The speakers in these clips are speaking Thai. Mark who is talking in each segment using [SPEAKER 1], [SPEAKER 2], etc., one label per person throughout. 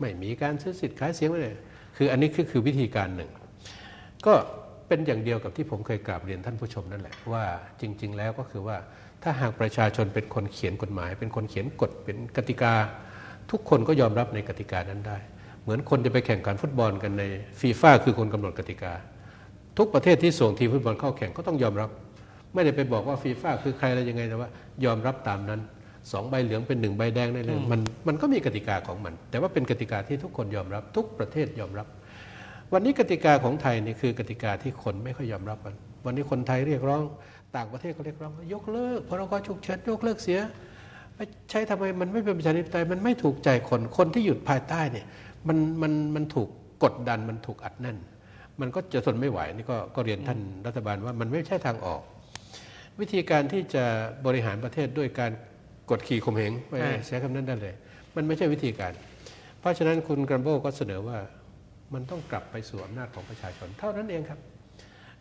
[SPEAKER 1] ไม่มีการซื้อสิทธิ์ขายเสียงไม่เลยคืออันนี้คือคือวิธีการหนึ่ง ก็เป็นอย่างเดียวกับที่ผมเคยกราบเรียนท่านผู้ชมนั่นแหละว่าจริง ๆ แล้วก็คือว่าถ้าหากประชาชนเป็นคนเขียนกฎหมาย เป็นคนเขียนกฎเป็นกติกา ทุกคนก็ยอมรับในกติกานั้นได้ เหมือนคนจะไปแข่งขันฟุตบอลกันในฟีฟ่าคือคนกำหนดกติกา ทุกประเทศที่ส่งทีมฟุตบอลเข้าแข่งก็ต้องยอมรับ ไม่ได้ไปบอกว่าฟีฟ่าคือใครอะไรยังไงแต่ว่า ยอมรับตามนั้น สองใบเหลืองเป็นหนึ่งใบแดงได้เลยมันมันก็มีกติกาของมัน แต่ว่าเป็นกติกาที่ทุกคนยอมรับ ทุกประเทศยอมรับ วันนี้กติกาของไทยนี่คือกติกาที่คนไม่ค่อยยอมรับมัน วันนี้คนไทยเรียกร้องต่างประเทศก็เรียกร้องยกเลิกพรกฉุกเฉินยกเลิกเสียใช้ทำไมมันไม่เป็นประชาธิปไตยมันไม่ถูกใจคนคนที่อยู่ภายใต้เนี่ยมันมันมันถูกกดดันมันถูกอัดแน่น มันก็จะทนไม่ไหวนี่ก็ก็เรียนท่านรัฐบาลว่ามันไม่ใช่ทางออก วิธีการที่จะบริหารประเทศด้วยการ กดขี่ข่มเหงไม่ใช้คำนั้นได้เลย มันไม่ใช่วิธีการ เพราะฉะนั้นคุณกรัมโบก็เสนอว่ามันต้องกลับไปสู่อำนาจของประชาชน เท่านั้นเองครับ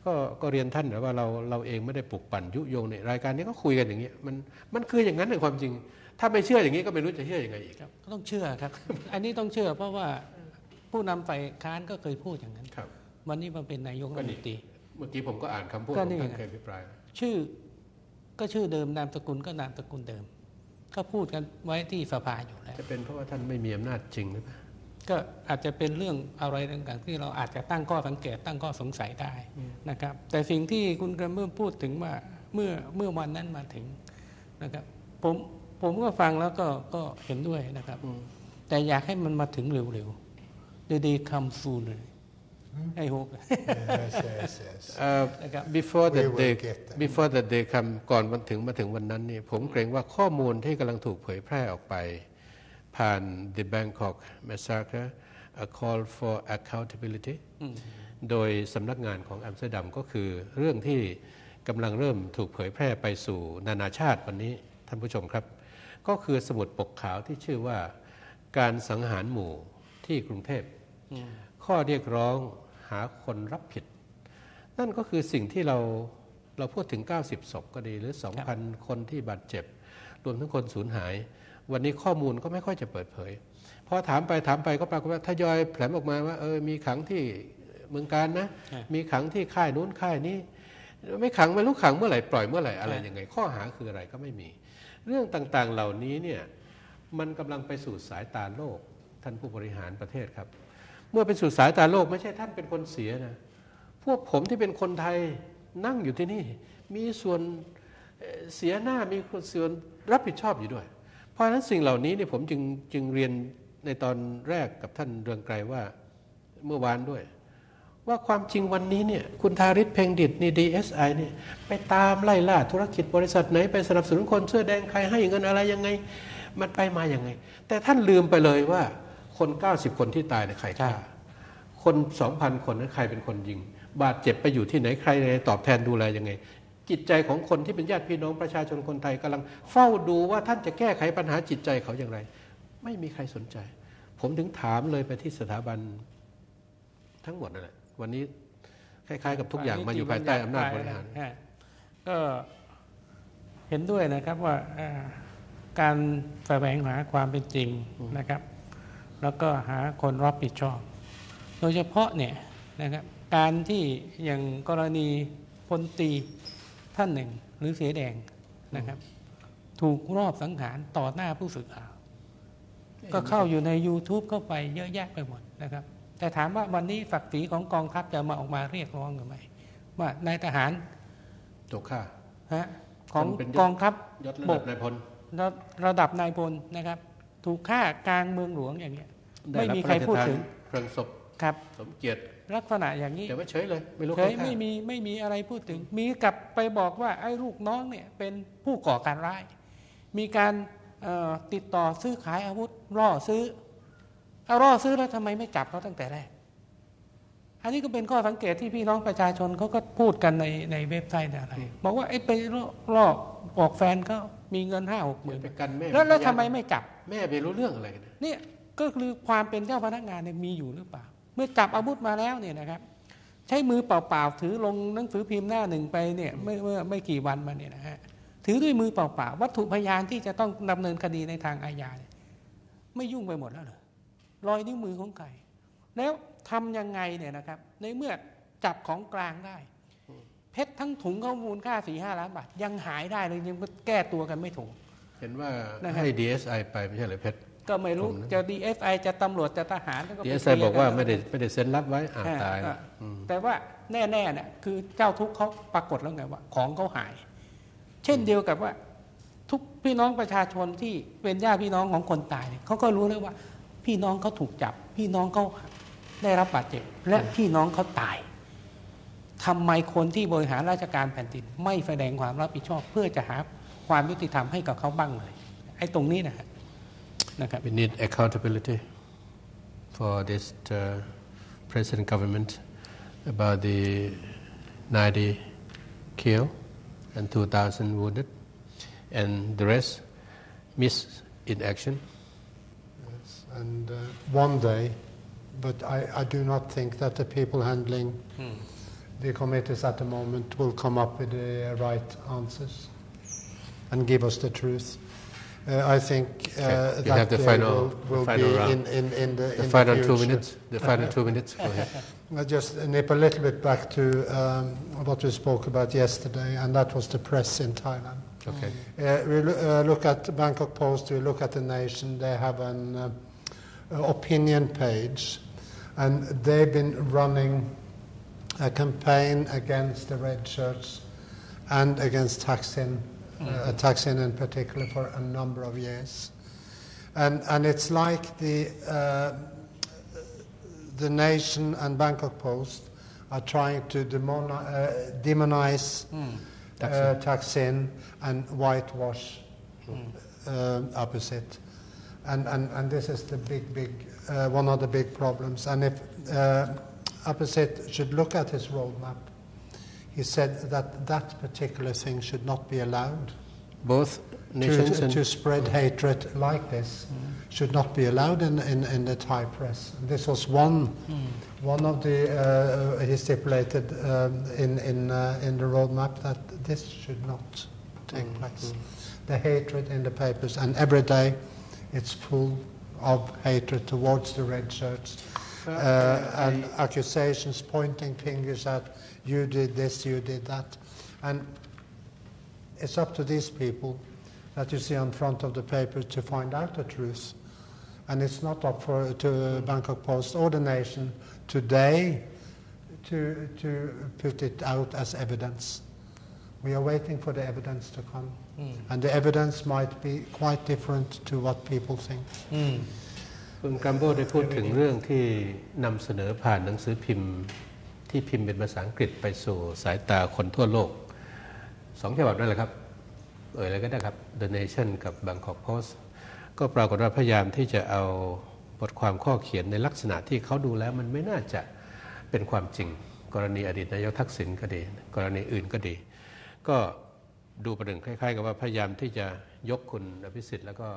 [SPEAKER 1] ก็ก็เรียนท่านนะว่าเราเราเองไม่ได้ปลุกปั่นยุยงในรายการนี้ก็คุยกันอย่างนี้มันมันคืออย่างนั้นในความจริง ถ้าไม่เชื่ออย่างนี้ก็ไม่รู้จะเชื่ออยังไงอีกครับ
[SPEAKER 2] ก็ต้องเชื่อครับ อันนี้ต้องเชื่อเพราะว่าผู้นำฝ่ายค้านก็เคยพูดอย่างนั้น
[SPEAKER 1] ครับ
[SPEAKER 2] วันนี้มาเป็นนายกรัฐมนตรี
[SPEAKER 1] เมื่อกี้ผมก็อ่านคำพูดข
[SPEAKER 2] ก็
[SPEAKER 1] อง
[SPEAKER 2] นี่
[SPEAKER 1] ท่าน
[SPEAKER 2] ไง
[SPEAKER 1] เคยพิปราย
[SPEAKER 2] ชื่อก็ชื่อเดิมนามสกุลก็นามสกุลเดิม ก็พูดกันไว้ที่สภาอยู่แล้ว
[SPEAKER 1] จะเป็นเพราะว่าท่านไม่มีอำนาจจริงหรือเปล่า
[SPEAKER 2] ก็อาจจะเป็นเรื่องอะไรต่างๆที่เราอาจจะตั้งข้อสังเกตตั้งข้อสงสัยได้นะครับ แต่สิ่งที่คุณกระเมื่อพูดถึงว่าเมื่อเมื่อวันนั้นมาถึงนะครับ ผมผมก็ฟังแล้วก็ก็เห็นด้วยนะครับ แต่อยากให้มันมาถึงเร็วๆ The day come soon เลย ไอ้โฮก
[SPEAKER 3] Yes, yes, yes.
[SPEAKER 1] เอ่อ
[SPEAKER 2] นะครับ
[SPEAKER 1] before that
[SPEAKER 3] We will
[SPEAKER 1] day
[SPEAKER 3] get them.
[SPEAKER 1] before that day come ก่อนมันถึงมาถึงวันนั้นนี่ผมเกรงว่าข้อมูลที่กำลังถูกเผยแพร่ออกไป ผ่าน the Bangkok massacre a call for accountability โดยสำนักงานของอัมสเตอร์ดัมก็คือเรื่องที่กำลังเริ่มถูกเผยแพร่ไปสู่นานาชาติวันนี้ท่านผู้ชมครับ ก็คือสมุดปกขาวที่ชื่อว่าการสังหารหมู่ที่กรุงเทพ ข้อเรียกร้อง หาคนรับผิด นั่นก็คือสิ่งที่เราเราพูดถึง 90ศพก็ดีหรือ 2,000 คนที่บาดเจ็บ รวมทั้งคนสูญหาย วันนี้ข้อมูลก็ไม่ค่อยจะเปิดเผยพอถามไปถามไปก็ปรากฏว่าทยอยแผลมออกมาว่าเออมีขังที่เมืองการนะ
[SPEAKER 2] ครับ
[SPEAKER 1] มีขังที่ค่ายนู้นค่ายนี้ ไม่ขังไม่รู้ขังเมื่อไหร่ปล่อยเมื่อไหร่อะไรยังไง ข้อหาคืออะไรก็ไม่มี เรื่องต่างๆเหล่านี้เนี่ยมันกำลังไปสู่สายตาโลกท่านผู้บริหารประเทศครับ เมื่อไปสู่สายตาโลกไม่ใช่ท่านเป็นคนเสียนะพวกผมที่เป็นคนไทยนั่งอยู่ที่นี่ มีส่วนเสียหน้ามีส่วนรับผิดชอบอยู่ด้วย เพราะฉะนั้นสิ่งเหล่านี้เนี่ยผมจึงจึงเรียนในตอนแรกกับท่านเรืองไกรว่าเมื่อวานด้วย ว่าความจริงวันนี้เนี่ยคุณทาริศเพ่งดิตนี่ดีเอสไอเนี่ยไปตามไล่ล่าธุรกิจบริษัทไหนไปสนับสนุนคนเสื้อแดงใครให้เงินอะไรยังไง มันไปมาอย่างไง แต่ท่านลืมไปเลยว่า คน 90 คนที่ตายเนี่ยใครฆ่าคน 2,000 คนนั้นใครเป็นคนยิง บาดเจ็บไปอยู่ที่ไหนใครตอบแทนดูแลยังไง จิตใจของคนที่เป็นญาติพี่น้องประชาชนคนไทยกำลังเฝ้าดูว่าท่านจะแก้ไขปัญหาจิตใจเขาอย่างไร ไม่มีใครสนใจ ผมถึงถามเลยไปที่สถาบันทั้งหมดนั่นแหละวันนี้คล้ายๆ กับทุกอย่างมาอยู่ภายใต้อำนาจบริหาร
[SPEAKER 2] ฮะก็เห็นด้วยนะครับว่าเอ่อการแสวงหาความเป็นจริงนะครับ แล้วก็หาคนรับผิดชอบ โดยเฉพาะเนี่ยนะครับการที่อย่างกรณีพลตรีท่านหนึ่ง หรือเสียแดงนะครับ ถูกรอบสังหารต่อหน้าผู้สื่อข่าว ก็เข้าอยู่ใน YouTube เข้าไปเยอะแยะไปหมดนะครับ แต่ถามว่าวันนี้ศักดิ์ศรีของกองทัพจะมาออกมาเรียกร้องหรือไม่ว่านายทหาร
[SPEAKER 1] ตกฆ่า
[SPEAKER 2] ฮะของ
[SPEAKER 1] มันเป็นยศ
[SPEAKER 2] กองทัพ
[SPEAKER 1] ยศระ
[SPEAKER 2] บ
[SPEAKER 1] ดั
[SPEAKER 2] ก
[SPEAKER 1] บนายพล
[SPEAKER 2] ระระดับนายพลนะครับ ถูกฆ่ากลางเมืองหลวงอย่างเงี้ย
[SPEAKER 1] ได้
[SPEAKER 2] ไม่
[SPEAKER 1] รับ
[SPEAKER 2] มี
[SPEAKER 1] พ
[SPEAKER 2] ใคร
[SPEAKER 1] ระราช
[SPEAKER 2] พูด
[SPEAKER 1] ทาน
[SPEAKER 2] ถึง
[SPEAKER 1] เพลิงศพ
[SPEAKER 2] ครับ
[SPEAKER 1] สมเกียรติ
[SPEAKER 2] ลักษณะอย่างนี้
[SPEAKER 1] แต่ว่าเฉยเลยไม่รู้
[SPEAKER 2] เค
[SPEAKER 1] ใคร
[SPEAKER 2] ย
[SPEAKER 1] ฆ่า
[SPEAKER 2] ไม่มีไม่มีอะไรพูดถึง มีกลับไปบอกว่าไอ้ลูกน้องเนี่ยเป็นผู้ก่อการร้าย มีการเอ่อติดต่อซื้อขายอาวุธล่อซื้อเอาล่อซื้อแล้วทำไมไม่จับเขาตั้งแต่แรก อันนี้ก็เป็นข้อสังเกตที่พี่น้องประชาชนเขาก็พูดกันในในเว็บไซต์อะไรบอกว่าไอ้ไปล่อล่อบอกแฟนเขา มีเงินห้าหกหมื่น
[SPEAKER 1] ไปกันแม่
[SPEAKER 2] แล้วแล้ว
[SPEAKER 1] พยาน
[SPEAKER 2] ทำไมไม่จับ
[SPEAKER 1] แม่ไปรู้เรื่องอะไรกันเนี่ย
[SPEAKER 2] เนี่ยก็คือความเป็นเจ้าพนักงานเนี่ยมีอยู่หรือเปล่า เมื่อจับอาวุธมาแล้วเนี่ยนะครับใช้มือเปล่าๆถือลงหนังสือพิมพ์หน้าหนึ่งไปเนี่ยเมื่อเมื่อไม่กี่วันมาเนี่ยนะฮะถือด้วยมือเปล่าๆวัตถุพยานที่จะต้องดำเนินคดีในทางอาญาเนี่ยไม่ยุ่งไปหมดแล้วเหรอรอยนิ้วมือของใครแล้วทำยังไงเนี่ยนะครับ ในเมื่อจับของกลางได้เพ ชรทั้งถุงเขามูลค่าสี่ห้าล้านบาทยังหายได้เลยยังแก้ตัวกันไม่ถูก
[SPEAKER 1] เห็นว่า
[SPEAKER 2] นะครับ
[SPEAKER 1] ให้ DSI ไปไม่ใช่เหรือเพชร
[SPEAKER 2] ก็ไม่รู้
[SPEAKER 1] ผมนะ
[SPEAKER 2] จะ DSI จะตำรวจจะทหารก็ไป
[SPEAKER 1] DSI บอกว่าไม่ได้
[SPEAKER 2] เคลียร์
[SPEAKER 1] ไม่ได้เซ็นรับไว้อ่า
[SPEAKER 2] กัน
[SPEAKER 1] ตาย
[SPEAKER 2] อ่
[SPEAKER 1] แล้วอืม
[SPEAKER 2] แต่ว่าแน่ๆเนี่ยคือเจ้าทุกข์เขาปรากฏแล้วไงว่า ของเขาหาย เช่นเดียวกับว่า ทุกพี่น้องประชาชนที่เป็นญาติพี่น้องของคนตายเนี่ยเขาก็รู้แล้วว่า พี่น้องเขาถูกจับ พี่น้องเขาได้รับบาดเจ็บ และพี่น้องเขาตาย ทำไมคนที่บริหารราชการแผ่นดินไม่แสดงความรับผิดชอบ เพื่อจะหาความยุติธรรมให้กับเขาบ้างเลยไอ้ตรงนี้นะฮะนะครับ
[SPEAKER 1] We need accountability for this uh, present government about the 90 killed and 2,000 wounded, and the rest miss in action.
[SPEAKER 3] Yes. And uh, one day, but I, I do not think that the people handling the committees at the moment will come up with the right answers and give us the truth. Uh, I think uh,
[SPEAKER 1] Okay,
[SPEAKER 3] that
[SPEAKER 1] have the final-
[SPEAKER 3] will,
[SPEAKER 1] the final
[SPEAKER 3] be
[SPEAKER 1] round.
[SPEAKER 3] in, in, in the,
[SPEAKER 1] The
[SPEAKER 3] in
[SPEAKER 1] final
[SPEAKER 3] the
[SPEAKER 1] two minutes. The final two minutes. Go ahead.
[SPEAKER 3] I just nip a little bit back to um, what we spoke about yesterday, and that was the press in Thailand.
[SPEAKER 1] Okay.
[SPEAKER 3] Uh, we lo- uh, look at Bangkok Post, we look at the Nation, they have an uh, opinion page, and they've been running a campaign against the red shirts and against Thaksin, uh, Thaksin in particular, for a number of years. And, and it's like the, uh, the Nation and Bangkok Post are trying to demoni- uh, demonize uh, Thaksin and whitewash um, opposite. And, and, and this is the big, big, uh, one of the big problems. And if opposite should look at his roadmap, he said that that particular thing should not be allowed.
[SPEAKER 1] Both nations
[SPEAKER 3] To,
[SPEAKER 1] and
[SPEAKER 3] to spread hatred like this should not be allowed in, in, in the Thai press. This was one, one of the, uh, he stipulated um, in, in, uh, in the roadmap that this should not take place. The hatred in the papers, and every day it's full of hatred towards the red shirts. Uh, and accusations pointing fingers at you did this, you did that. And it's up to these people that you see on front of the paper to find out the truth. And it's not up for to Bangkok Post or the Nation today to, to put it out as evidence. We are waiting for the evidence to come. And the evidence might be quite different to what people think.
[SPEAKER 1] คุณกัมโบได้พูดถึงเรื่องที่นำเสนอผ่านหนังสือพิมพ์ที่พิมพ์เป็นภาษาอังกฤษไปสู่สายตาคนทั่วโลกสองฉบับนั่นแหละครับ เอ่ยอะไรก็ได้ครับ The Nation กับ Bangkok Post ก็ปรากฏว่าพยายามที่จะเอาบทความข้อเขียนในลักษณะที่เขาดูแล้วมันไม่น่าจะเป็นความจริง กรณีอดีตนายกทักษิณก็ดี กรณีอื่นก็ดี ก็ดูประเด็นคล้าย ๆ กับว่าพยายามที่จะยกคุณอภิสิทธิ์แล้วก็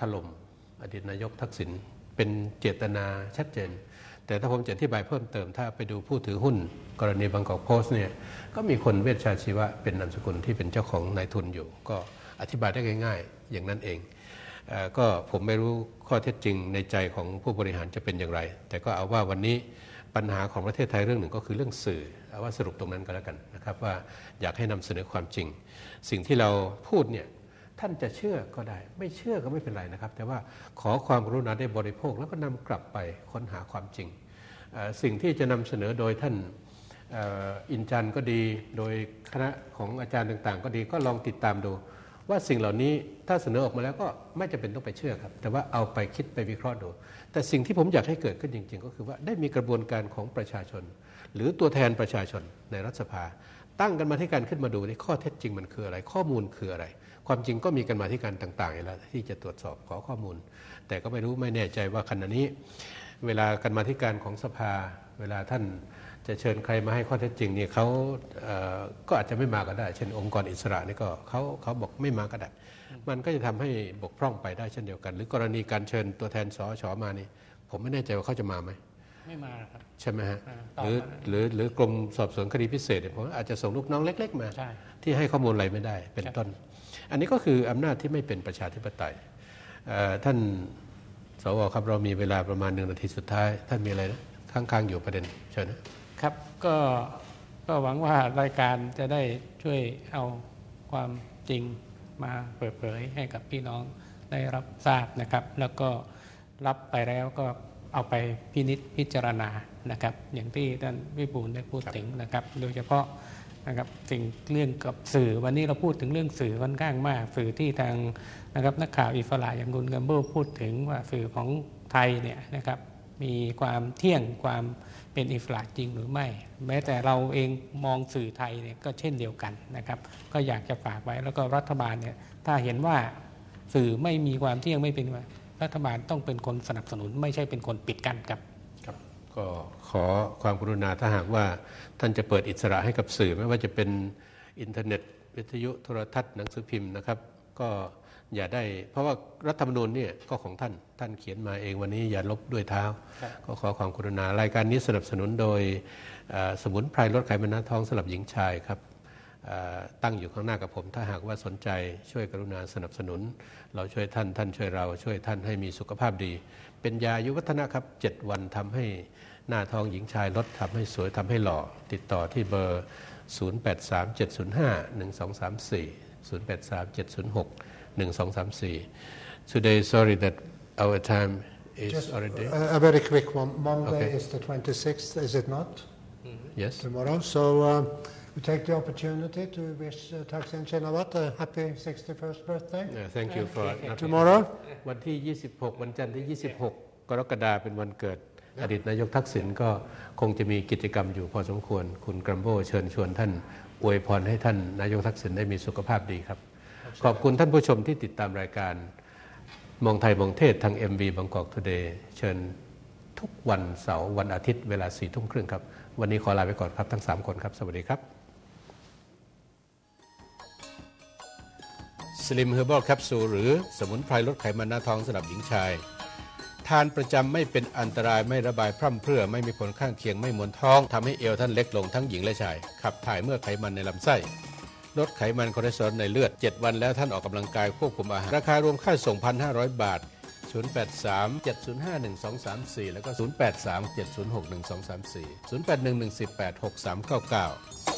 [SPEAKER 1] ถล่ม อดีตนายกทักษิณเป็นเจตนาชัดเจน แต่ถ้าผมจะอธิบายเพิ่มเติม ถ้าไปดูผู้ถือหุ้น กรณีบางกอกโพสเนี่ยก็มีคนเวชชาชีวะเป็นนามสกุลที่เป็นเจ้าของนายทุนอยู่ ก็อธิบายได้ง่าย ๆ อย่างนั้นเองเอก็ผมไม่รู้ข้อเท็จจริงในใจของผู้บริหารจะเป็นอย่างไร แต่ก็เอาว่าวันนี้ปัญหาของประเทศไทยเรื่องหนึ่งก็คือเรื่องสื่อเอาว่าสรุปตรงนั้นก็แล้วกันนะครับว่าอยากให้นำเสนอความจริง สิ่งที่เราพูดเนี่ย ท่านจะเชื่อก็ได้ ไม่เชื่อก็ไม่เป็นไรนะครับ แต่ว่าขอความกรุณาได้บริโภคแล้วก็นำกลับไปค้นหาความจริง สิ่งที่จะนำเสนอโดยท่านอินจันก็ดี โดยคณะของอาจารย์ต่างๆ ก็ดีก็ลองติดตามดู ว่าสิ่งเหล่านี้ถ้าเสนอออกมาแล้วก็ไม่จำเป็นต้องไปเชื่อครับ แต่ว่าเอาไปคิดไปวิเคราะห์ดู แต่สิ่งที่ผมอยากให้เกิดขึ้นจริง ๆ ก็คือว่าได้มีกระบวนการของประชาชน หรือตัวแทนประชาชนในรัฐสภา ตั้งกันมาที่การขึ้นมาดูนี่ข้อเท็จจริงมันคืออะไร ข้อมูลคืออะไร ความจริงก็มีกันมาที่การต่างๆอยู่แล้วที่จะตรวจสอบขอข้อมูล แต่ก็ไม่รู้ไม่แน่ใจว่าขณะนี้ เวลากันมาที่การของสภา เวลาท่านจะเชิญใครมาให้ข้อเท็จจริงเนี่ยเขาเอ่อก็อาจจะไม่มาก็ได้ เช่นองค์กรอิสระนี่ก็เขาเขาบอกไม่มาก็ได้มันก็จะทำให้บกพร่องไปได้เช่นเดียวกัน หรือกรณีการเชิญตัวแทนสอชอมานี่ผมไม่แน่ใจว่าเขาจะมาไหม
[SPEAKER 2] ไม่มาครับ
[SPEAKER 1] ใช่ไหมฮะ
[SPEAKER 2] อ่า
[SPEAKER 1] หรือ
[SPEAKER 2] ตอบมา
[SPEAKER 1] หรือหรือกรมสอบสวนคดีพิเศษเนี่ยผมอาจจะส่งลูกน้องเล็ก ๆ มา
[SPEAKER 2] ใช่
[SPEAKER 1] ที่ให้ข้อมูลอะไรไม่ได้เป็น
[SPEAKER 2] ครับ
[SPEAKER 1] ต้น อันนี้ก็คืออำนาจที่ไม่เป็นประชาธิปไตยท่านสวครับเรามีเวลาประมาณหนึ่งนาทีสุดท้าย ท่านมีอะไรนะข้างๆอยู่ประเด็นเชิญนะ
[SPEAKER 2] ครับก็ก็หวังว่ารายการจะได้ช่วยเอาความจริงมาเปิดเผยให้กับพี่น้องได้รับทราบนะครับ แล้วก็รับไปแล้วก็เอาไปพินิษพิจารณานะครับ อย่างที่ท่านวิบูลย์ได้พูดถึงนะครับ โดยเฉพาะ นะครับสิ่งเรื่องกับสื่อวันนี้เราพูดถึงเรื่องสื่อค่อนข้างมาก สื่อที่ทางนะครับนักข่าวอิสระอย่างคุณกัมเบิลพูดถึงว่าสื่อของไทยเนี่ยนะครับมีความเที่ยงความเป็นอิสระจริงหรือไม่ แม้แต่เราเองมองสื่อไทยเนี่ยก็เช่นเดียวกันนะครับ ก็อยากจะฝากไว้แล้วก็รัฐบาลเนี่ยถ้าเห็นว่าสื่อไม่มีความเที่ยงไม่เป็นรัฐบาลต้องเป็นคนสนับสนุน ไม่ใช่เป็นคนปิดกั้นครับ
[SPEAKER 1] ครับ ก็ขอความกรุณาถ้าหากว่าท่านจะเปิดอิสระให้กับสื่อ ไม่ว่าจะเป็นอินเทอร์เน็ต วิทยุโทรทัศน์หนังสือพิมพ์นะครับ ก็อย่าได้ เพราะว่ารัฐธรรมนูญเนี่ยก็ของท่านท่านเขียนมาเองวันนี้อย่าลบด้วยเท้า ก็ขอความกรุณารายการนี้สนับสนุนโดยเอ่อสมุนไพรลดไขมันหน้าท้องสำหรับหญิงชายครับเอ่อ ตั้งอยู่ข้างหน้ากับผม ถ้าหากว่าสนใจช่วยกรุณาสนับสนุน เราช่วยท่านท่านช่วยเราช่วยท่านให้มีสุขภาพดี เป็นยาอายุวัฒนะครับ 7 วันทำให้หน้าท้องหญิงชายลดทำให้สวยทำให้หล่อ ติดต่อที่เบอร์ 0837051234 0837061234 Today sorry that our time is
[SPEAKER 3] Just
[SPEAKER 1] already
[SPEAKER 3] a, a very quick one. Monday
[SPEAKER 1] Okay.
[SPEAKER 3] is the 26th, is it not?
[SPEAKER 1] yes
[SPEAKER 3] Tomorrow. So um, we take the opportunity to wish uh, Thaksin Shinawat a happy 61st birthday.
[SPEAKER 1] Yeah, thank you for not-
[SPEAKER 3] Tomorrow?
[SPEAKER 1] วันที่ 26 วันจันทร์ที่ 26 กรกฎาคมเป็นวันเกิด อดีตนายกทักษิณก็คงจะมีกิจกรรมอยู่พอสมควร คุณกรัมโบเชิญชวนท่าน อวยพรให้ท่านนายกทักษิณได้มีสุขภาพดีครับ ขอบคุณท่านผู้ชมที่ติดตามรายการ มองไทยมองเทศทาง MV บางกอกทูเดย์เชิญทุกวันเสาร์วันอาทิตย์เวลาสี่ทุ่มครึ่งครับ วันนี้ขอลาไปก่อนครับทั้ง 3 คนครับ สวัสดีครับ สลิมเฮอร์บอลแคปซูลหรือสมุนไพรลดไขมันหน้าท้องสำหรับหญิงชาย ทานประจำไม่เป็นอันตรายไม่ระบายพร่ำเพรื่อ ไม่มีผลข้างเคียงไม่มวนท้องทำให้เอวท่านเล็กลงทั้งหญิงและชาย ขับถ่ายเมื่อไขมันในลำไส้ลดไขมันคอเลสเตอรอลในเลือด 7 วันแล้วท่านออกกำลังกายควบคุมอาหาร ราคารวมค่าส่ง 1,500 บาท 083 705 1234 แล้วก็ 083 706 1234 081118 6399